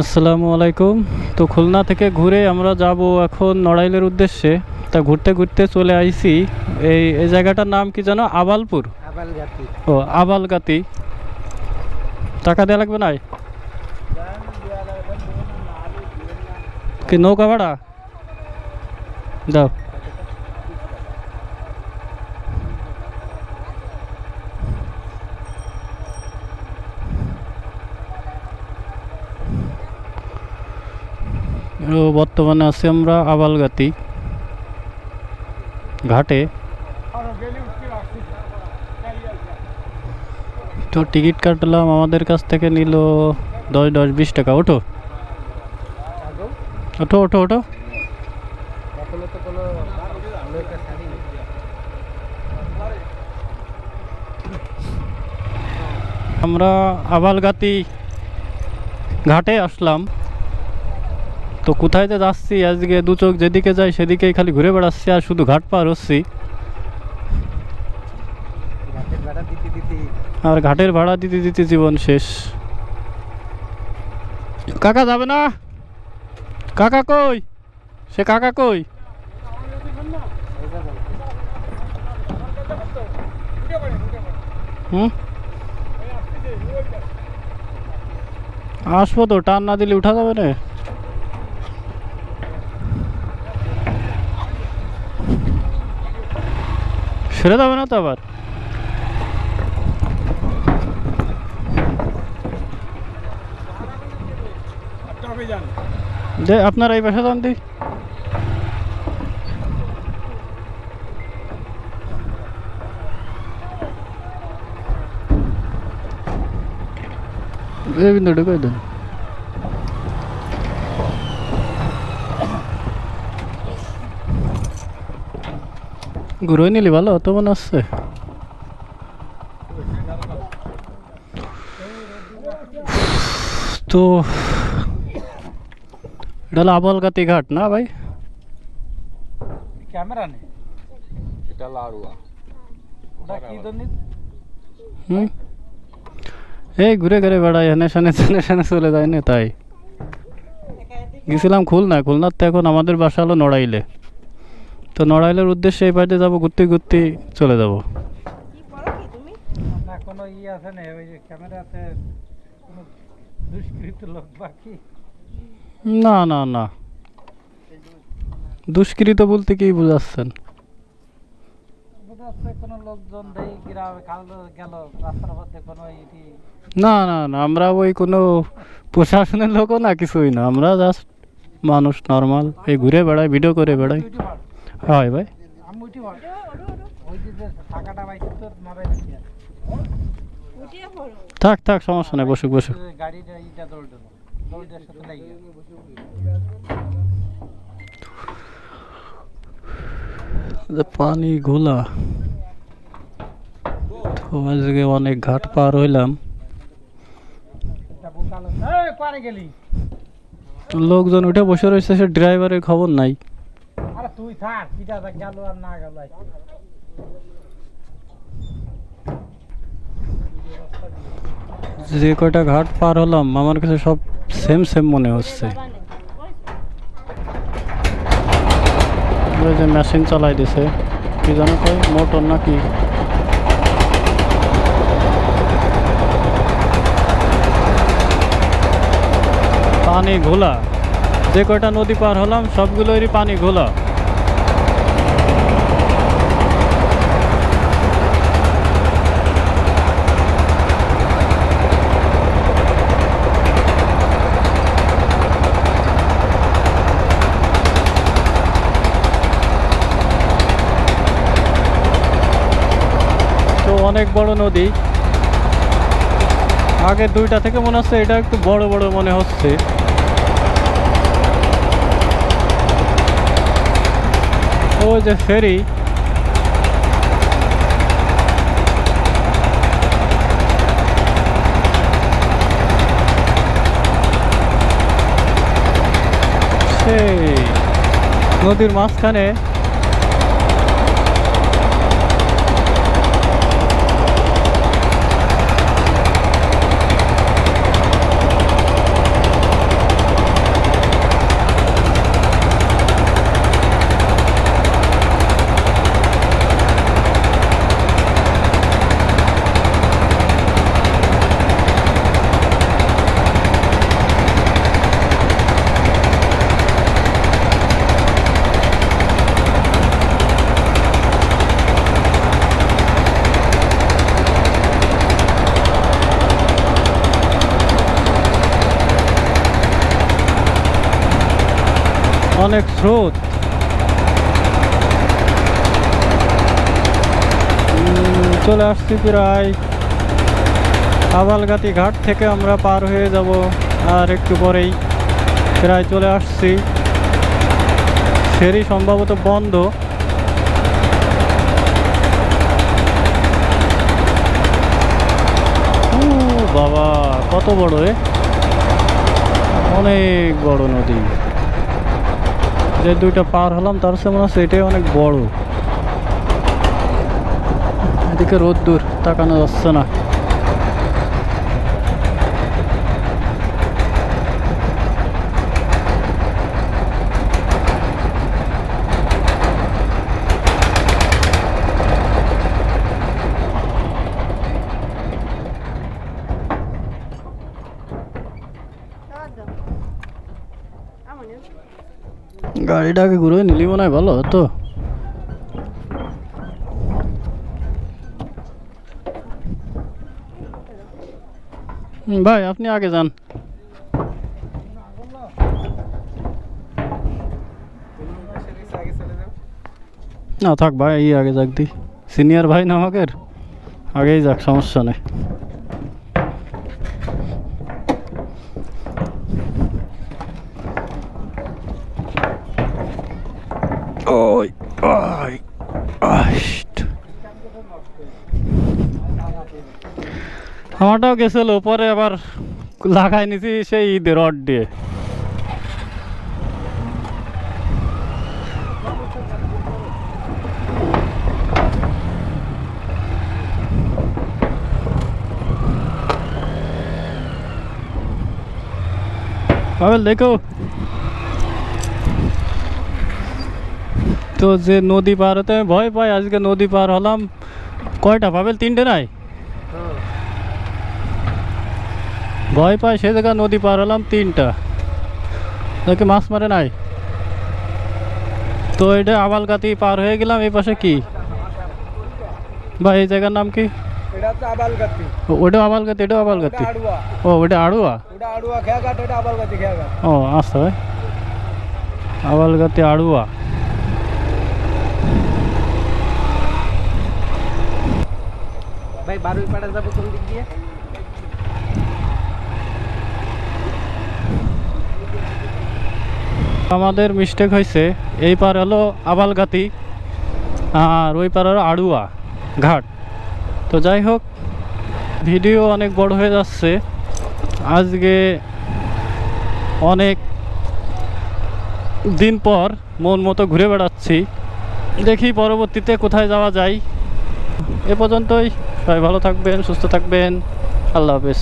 আসসালামু আলাইকুম। তো খুলনা থেকে ঘুরে আমরা যাব এখন নড়াইলের উদ্দেশ্যে। তা ঘুরতে ঘুরতে চলে আইছি এই এই জায়গাটার নাম কি জানো আবালপুর। ও আবালগাতি। টাকা দেওয়া লাগবে না? কি নৌকা ভাড়া? দাও বর্তমানে আছি আমরা আবালগাতি ঘাটে। তো টিকিট কাটলাম, আমাদের কাছ থেকে নিল দশ দশ, বিশ টাকা। ওঠো। ওঠো ওঠো ওঠো। আমরা আবালগাতি ঘাটে আসলাম। তো কোথায় যে যাচ্ছি আজকে দু চোখ যেদিকে যাই সেদিকেই খালি ঘুরে বেড়াচ্ছি আর শুধু ঘাট পার হচ্ছি। আর ঘাটের ভাড়া দিতে দিতে জীবন শেষ। কাকা যাবে না? কাকা কই? সে কাকা কই? হুম? আসব তো টান না দিলে উঠা যাবে না? সেরে যাবে না তো আবার যে আপনার এই পাশে যান দি। এই বিন্দু ঢুকাই দেন? ঘুরোই নিলি ভালো তো মনে হচ্ছে? তো এটা হলো আবলগাতি ঘাট না ভাই? ক্যামেরা নেই? এটা লাড়ুয়া ওটা কি জন্য হুম? এই ঘুরে ঘুরে বেড়াই এনে সানে সেনে সেনে চলে যায় না তাই। গেছিলাম খুলনা খুলনার তো এখন আমাদের বাসা হলো নড়াইলে। তো নড়াইলের উদ্দেশ্যে এই বাড়িতে যাব ঘুরতে ঘুরতে চলে যাব। না কোনো ই আছে না ওই যে ক্যামেরাতে কোনো দুষ্কৃত লোক বাকি। না না না। দুষ্কৃত বলতে কি বুঝাচ্ছেন? কোনো লোকজন দেই গ্রামে খালো গেল রাস্তার মধ্যে কোনো ইটি। না না না আমরা ওই কোনো প্রশাসনের লোকও না কিছুই না। আমরা জাস্ট মানুষ নর্মাল এই ঘুরে বেড়াই ভিডিও করে বেড়াই। হয় ভাই। থাক থাক সমস্যা নেই বসুক বসুক। পানি ঘোলা তো আজকে অনেক ঘাট পার হইলাম। লোকজন উঠে বসে রয়েছে সে ড্রাইভারের খবর নাই। তুই থাক কিটা গেল আর না গেল যে কয়টা ঘাট পার হলাম, আমার কাছে সব সেম সেম মনে হচ্ছে। যে মেশিন চালাই দিছে, কি জানো কই মোটর নাকি? পানি ঘোলা। যে কয়টা নদী পার হলাম, সবগুলোরই পানি ঘোলা। অনেক বড় নদী। আগে দুইটা থেকে মনে হচ্ছে এটা একটু বড় বড় মনে হচ্ছে। ওই যে ফেরি। নদীর মাঝখানে অনেক স্রোত। চলে আসছি প্রায় আবালগাতি ঘাট থেকে আমরা পার হয়ে যাব আর একটু পরেই প্রায় চলে আসছি। ফেরি সম্ভবত বন্ধ। বাবা, কত বড় অনেক বড় নদী। যে দুইটা পার হলাম, তার সে মনে হচ্ছে এটাই অনেক বড়। এদিকে রোদ দূর তাকানো যাচ্ছে না। গাড়িটাকে ঘুরে নিলি মনে হয় ভালো হতো। ভাই, আপনি আগে যান। না, থাক ভাই, এই আগে যাক দি। সিনিয়র ভাই না আমাকে আগেই যাক, সমস্যা নেই। আমারটাও গেছিল, পরে আবার লাগাই নিছি সেই ঈদের রড দিয়ে। পাবেল, দেখো। তো যে নদী পার হতে ভয় পাই, আজকে নদী পার হলাম। কয়টা? পাবেল, তিনটে নাই? ভয় পাই সে জায়গা নদী পার হলাম তিনটা। দেখে মাছ মারে নাই? তো এটা আবালগাতি পার হয়ে গেলাম এই পাশে কি? ভাই এই জায়গার নাম কি? এটা হচ্ছে আবালগাতি ওটাও আবালগাতি ও ওটা আড়ুয়া? ওটা এটা ও আচ্ছা ভাই। আবালগাতি আড়ুয়া। ভাই বারোই পাড়া যাব কোন দিক দিয়ে? আমাদের মিস্টেক হয়েছে এই পার হলো আবালগাতি, আর ওই পার হলো আড়ুয়া, ঘাট। তো যাই হোক, ভিডিও অনেক বড় হয়ে যাচ্ছে। আজকে অনেক দিন পর মন মতো ঘুরে বেড়াচ্ছি। দেখি পরবর্তীতে কোথায় যাওয়া যায়। এ পর্যন্তই, সবাই ভালো থাকবেন, সুস্থ থাকবেন। আল্লাহ হাফেজ।